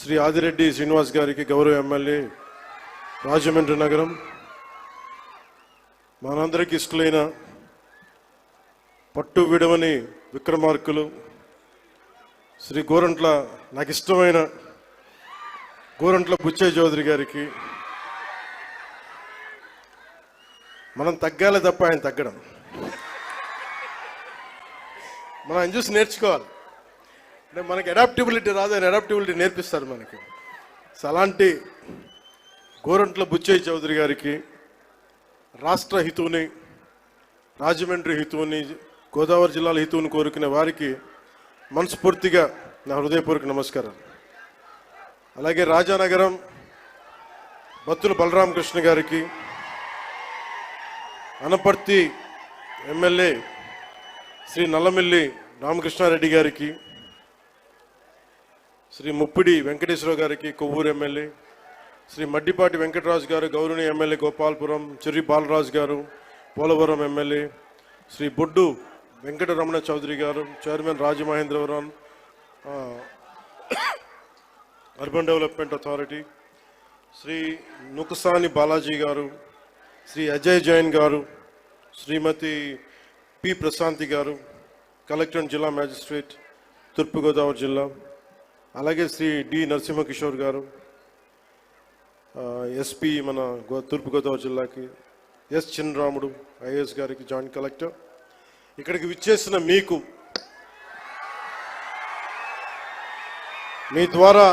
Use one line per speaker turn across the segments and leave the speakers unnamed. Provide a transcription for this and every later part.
శ్రీ ఆదిరెడ్డి శ్రీనివాస్ గారికి గౌరవ ఎమ్మెల్యే రాజమండ్రి నగరం మనందరికీ ఇష్టలైన పట్టు విడవని విక్రమార్కులు శ్రీ గోరంట్ల నాకు ఇష్టమైన గోరంట్ల బుచ్చయ్య చౌదరి గారికి మనం తగ్గాలి తప్ప ఆయన తగ్గడం. మనం ఆయన చూసి నేర్చుకోవాలి. అంటే మనకి అడాప్టబిలిటీ రాదు ఆయన అడాప్టబిలిటీ నేర్పిస్తారు మనకి. సో అలాంటి గోరంట్ల బుచ్చయ్య చౌదరి గారికి రాష్ట్ర హితువుని రాజమండ్రి హితువుని గోదావరి జిల్లాల హితువుని కోరుకునే వారికి మనస్ఫూర్తిగా నా హృదయపూర్వక నమస్కారం అలాగే రాజానగరం బత్తుల బలరామకృష్ణ గారికి అనపర్తి ఎమ్మెల్యే శ్రీ నల్లమిల్లి రామకృష్ణారెడ్డి గారికి శ్రీ ముప్పిడి వెంకటేశ్వర గారికి కొవ్వూరు ఎమ్మెల్యే శ్రీ మడ్డిపాటి వెంకటరాజు గారు గౌరవనీయ MLA Gopalapuram Chirri Balaraju garu Polavaram MLA Shri Boddu Venkataramana Chowdary garu chairman Rajamahendravaram urban development authority Shri Nukasani Balaji garu Shri Ajay Jain గారు శ్రీమతి పి ప్రశాంతి గారు కలెక్టర్ జిల్లా మ్యాజిస్ట్రేట్ తూర్పుగోదావరి జిల్లా అలాగే Shri D Narasimhakishore garu SP SP మన గో తూర్పుగోదావరి జిల్లాకి S Chinnaramudu IAS గారికి joint collector. ఇక్కడికి విచ్చేసిన మీకు మీ ద్వారా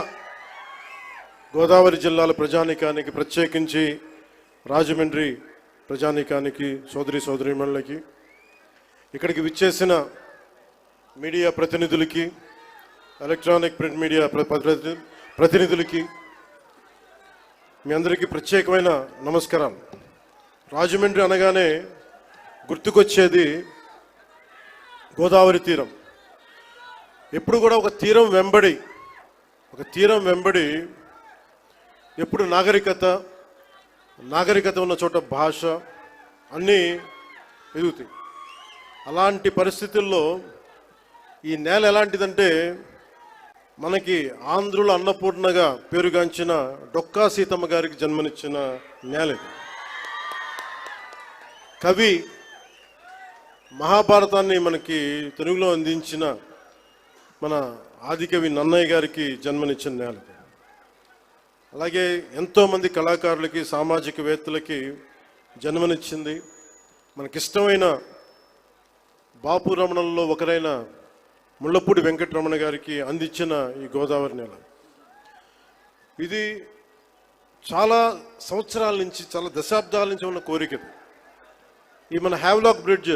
గోదావరి జిల్లాల ప్రజానీకానికి ప్రత్యేకించి రాజమండ్రి ప్రజానీకానికి సోదరి సోదరిమణులకి ఇక్కడికి విచ్చేసిన మీడియా ప్రతినిధులకి ఎలక్ట్రానిక్ ప్రింట్ మీడియా ప్రతి- ప్రతినిధులకి మీ అందరికీ ప్రత్యేకమైన నమస్కారం. రాజమండ్రి అనగానే గుర్తుకొచ్చేది గోదావరి తీరం. ఎప్పుడు కూడా ఒక తీరం వెంబడి ఒక తీరం వెంబడి ఎప్పుడు నాగరికత నాగరికత ఉన్న చోట భాష అన్నీ ఎదుగుతాయి. అలాంటి పరిస్థితుల్లో ఈ నేల ఎలాంటిదంటే మనకి ఆంధ్రుల అన్నపూర్ణగా పేరుగాంచిన డొక్కా సీతమ్మ గారికి జన్మనిచ్చిన నేల కవి మహాభారతాన్ని మనకి తెలుగులో అందించిన మన ఆదికవి నన్నయ్య గారికి జన్మనిచ్చిన నేల అలాగే ఎంతోమంది కళాకారులకి సామాజికవేత్తలకి జన్మనిచ్చింది. మనకిష్టమైన బాపు రమణంలో ఒకరైన ముళ్ళపూడి వెంకటరమణ గారికి అందించిన ఈ గోదావరి నేల. ఇది చాలా సంవత్సరాల నుంచి చాలా దశాబ్దాల నుంచి ఉన్న కోరిక ఈ మన హ్యావ్లాక్ బ్రిడ్జ్